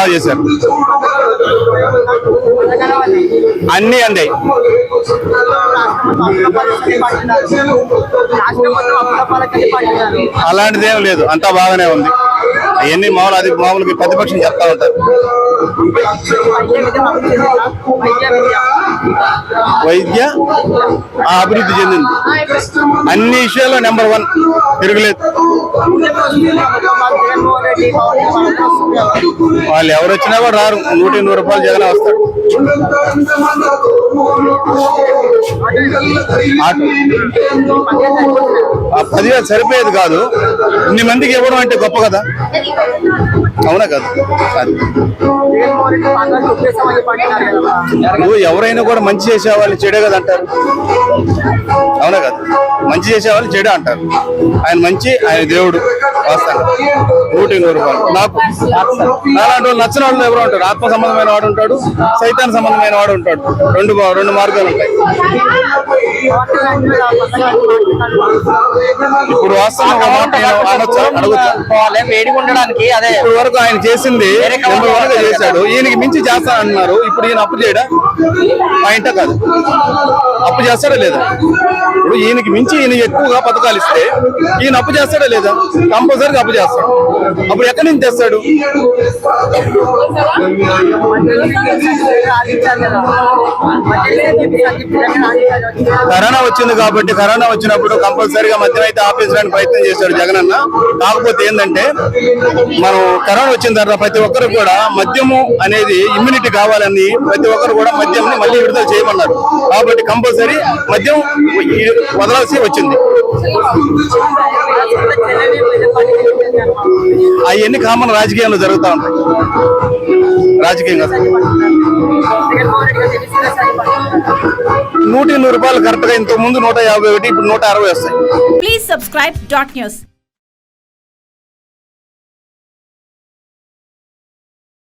బాగా చేశారు. అన్నీ అందాయి అలాంటిదేం లేదు. అంతా బాగానే ఉంది. అవన్నీ మామూలు అది మామూలుగా ప్రతిపక్షం చెప్తా ఉంటారు. వైద్య ఆ అభివృద్ధి చెందింది. అన్ని విషయాల్లో నెంబర్ వన్ తిరగలేదు. వాళ్ళు ఎవరు వచ్చినా కూడా రారు. నూట ఎనిమిది రూపాయలు జగన్ వస్తాడు. పదివేలు సరిపోయేది కాదు. ఇన్ని మందికి ఇవ్వడం అంటే గొప్ప కదా. అవునా కదా? అది. నువ్వు ఎవరైనా కూడా మంచి చేసే వాళ్ళు చెడే కదా అంటారు. అవునా కదా? మంచి చేసే వాళ్ళు చెడే అంటారు. ఆయన మంచి ఆయన దేవుడు. వస్తాను నూట ఎనిమిది రూపాయలు. నాకు నాలాంటి వాళ్ళు నచ్చిన వాళ్ళు ఎవరు ఉంటారు? ఆత్మ సంబంధమైన వాడు ఉంటాడు సైతాన్ సంబంధమైన వాడు ఉంటాడు. రెండు బా- రెండు మార్గాలు ఉంటాయి. ఇప్పుడు వాస్తవం అనొచ్చా అడగొచ్చా? పోవాలి. వేడిగా ఉండడానికి అదే. ఇప్పుడు వరకు ఆయన చేసింది నెంబర్ వన్గా చేశాడు. ఈయనకి మించి చేస్తానన్నారు. ఇప్పుడు ఈయన అప్పు చేయడా? పాయింట్ కాదు. అప్పు చేస్తాడా లేదా? ఇప్పుడు ఈయనకి మించి ఈయన ఎక్కువగా పథకాలు ఇస్తే ఈయన అప్పు చేస్తాడా లేదా? కంపల్సరీగా అప్పు చేస్తాడు. అప్పుడు ఎక్కడి నుంచి తెస్తాడు? కరోనా వచ్చింది కాబట్టి కరోనా వచ్చినప్పుడు కంపల్సరీగా మద్యం అయితే ఆపేసడానికి ప్రయత్నం చేశాడు జగన్ అన్న. కాకపోతే ఏంటంటే మనం కరోనా వచ్చిన తర్వాత ప్రతి ఒక్కరు కూడా మద్యము అనేది ఇమ్యూనిటీ కావాలని ప్రతి ఒక్కరు కూడా మద్యంని మళ్ళీ విడుదల చేయమన్నారు. కాబట్టి కంపల్సరీ మద్యం వదలాల్సి వచ్చింది. అవన్నీ కామన్ రాజకీయాల్లో జరుగుతూ ఉంటాయి. రాజకీయంగా. నూట నూరు రూపాయలు కరెక్ట్గా ఇంతకు ముందు నూట యాభై ఒకటి ఇప్పుడు నూట అరవై వస్తాయి. Please subscribe dot news